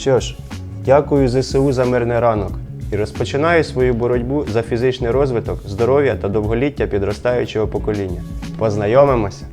Що ж, дякую ЗСУ за мирний ранок і розпочинаю свою боротьбу за фізичний розвиток, здоров'я та довголіття підростаючого покоління. Познайомимося!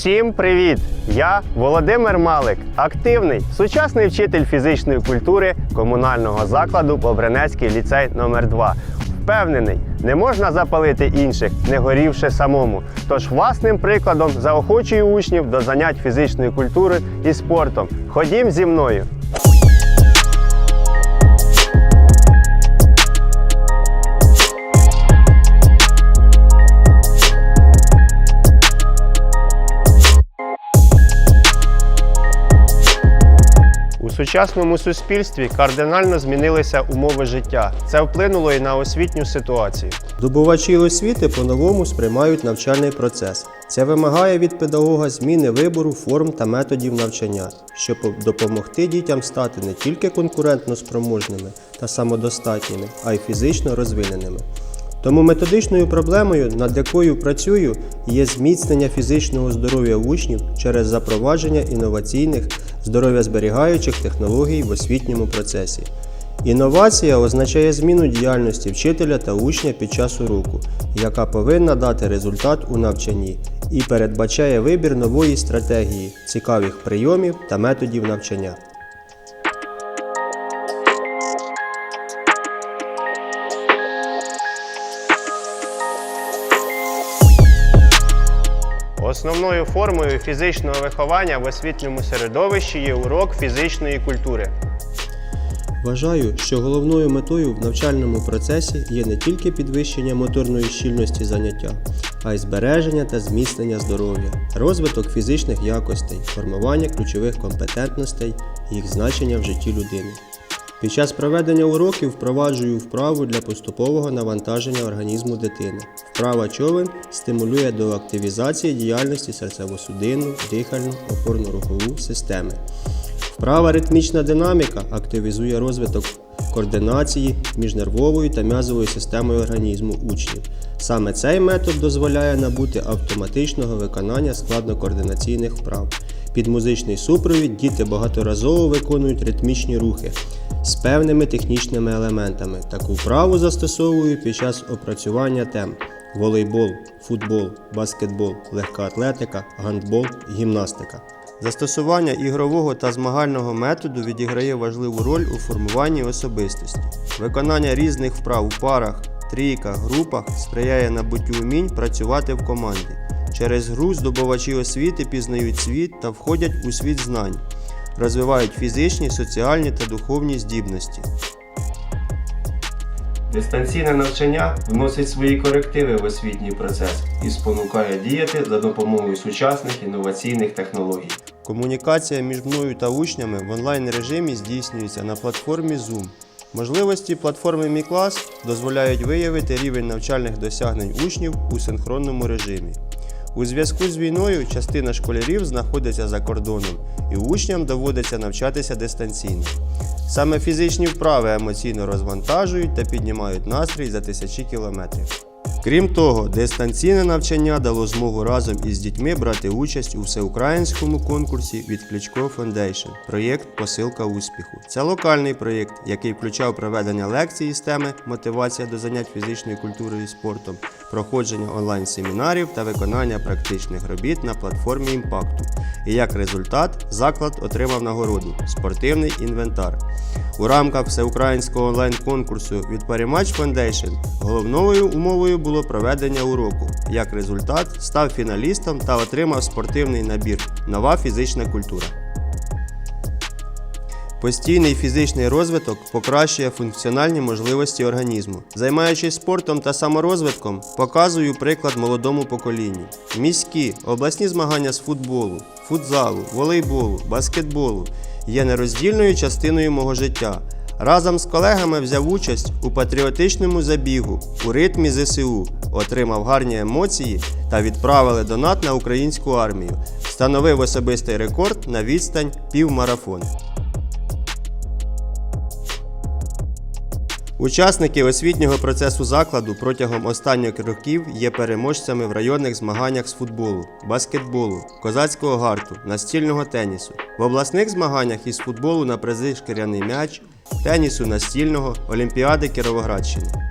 Усім привіт! Я Володимир Малик, активний сучасний вчитель фізичної культури комунального закладу Бобринецький ліцей номер 2 Впевнений, не можна запалити інших, не горівши самому. Тож власним прикладом заохочую учнів до занять фізичної культури і спортом. Ходім зі мною. Сучасному суспільстві кардинально змінилися умови життя. Це вплинуло і на освітню ситуацію. Здобувачі освіти по-новому сприймають навчальний процес. Це вимагає від педагога зміни вибору форм та методів навчання, щоб допомогти дітям стати не тільки конкурентно спроможними та самодостатніми, а й фізично розвиненими. Тому методичною проблемою, над якою працюю, є зміцнення фізичного здоров'я учнів через запровадження інноваційних здоров'язберігаючих технологій в освітньому процесі. Інновація означає зміну діяльності вчителя та учня під час уроку, яка повинна дати результат у навчанні і передбачає вибір нової стратегії, цікавих прийомів та методів навчання. Основною формою фізичного виховання в освітньому середовищі є урок фізичної культури. Вважаю, що головною метою в навчальному процесі є не тільки підвищення моторної щільності заняття, а й збереження та зміцнення здоров'я, розвиток фізичних якостей, формування ключових компетентностей, їх значення в житті людини. Під час проведення уроків впроваджую вправу для поступового навантаження організму дитини. Вправа човен стимулює до активізації діяльності серцево-судинну, дихальну, опорно-рухову системи. Вправа ритмічна динаміка активізує розвиток координації між нервовою та м'язовою системою організму учнів. Саме цей метод дозволяє набути автоматичного виконання складно-координаційних вправ. Під музичний супровід діти багаторазово виконують ритмічні рухи з певними технічними елементами. Таку вправу застосовую під час опрацювання тем волейбол, футбол, баскетбол, легка атлетика, гандбол, гімнастика. Застосування ігрового та змагального методу відіграє важливу роль у формуванні особистості. Виконання різних вправ у парах, трійках, групах сприяє набуттю умінь працювати в команді. Через гру здобувачі освіти пізнають світ та входять у світ знань, розвивають фізичні, соціальні та духовні здібності. Дистанційне навчання вносить свої корективи в освітній процес і спонукає діяти за допомогою сучасних інноваційних технологій. Комунікація між мною та учнями в онлайн режимі здійснюється на платформі Zoom. Можливості платформи Мій клас дозволяють виявити рівень навчальних досягнень учнів у синхронному режимі. У зв'язку з війною частина школярів знаходиться за кордоном, і учням доводиться навчатися дистанційно. Саме фізичні вправи емоційно розвантажують та піднімають настрій за тисячі кілометрів. Крім того, дистанційне навчання дало змогу разом із дітьми брати участь у всеукраїнському конкурсі від Кличко Foundation проєкт Посилка успіху. Це локальний проєкт, який включав проведення лекцій з теми мотивація до занять фізичною культурою і спортом, проходження онлайн-семінарів та виконання практичних робіт на платформі імпакту. І як результат, заклад отримав нагороду спортивний інвентар. У рамках всеукраїнського онлайн-конкурсу від Parimatch Foundation головною умовою було проведення уроку. Як результат, став фіналістом та отримав спортивний набір Нова фізична культура. Постійний фізичний розвиток покращує функціональні можливості організму. Займаючись спортом та саморозвитком, показую приклад молодому поколінню. Міські, обласні змагання з футболу, футзалу, волейболу, баскетболу є нероздільною частиною мого життя. Разом з колегами взяв участь у патріотичному забігу у ритмі ЗСУ, отримав гарні емоції та відправили донат на українську армію. Встановив особистий рекорд на відстань півмарафон. Учасники освітнього процесу закладу протягом останніх років є переможцями в районних змаганнях з футболу, баскетболу, козацького гарту, настільного тенісу, в обласних змаганнях із футболу на призи шкіряний м'яч, тенісу настільного, Олімпіади Кіровоградщини.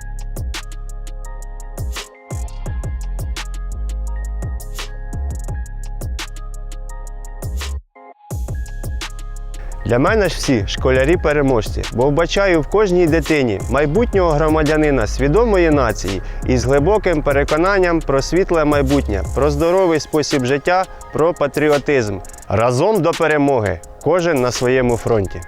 Для мене ж всі школярі переможці, бо вбачаю в кожній дитині майбутнього громадянина свідомої нації із глибоким переконанням про світле майбутнє, про здоровий спосіб життя, про патріотизм. Разом до перемоги, кожен на своєму фронті.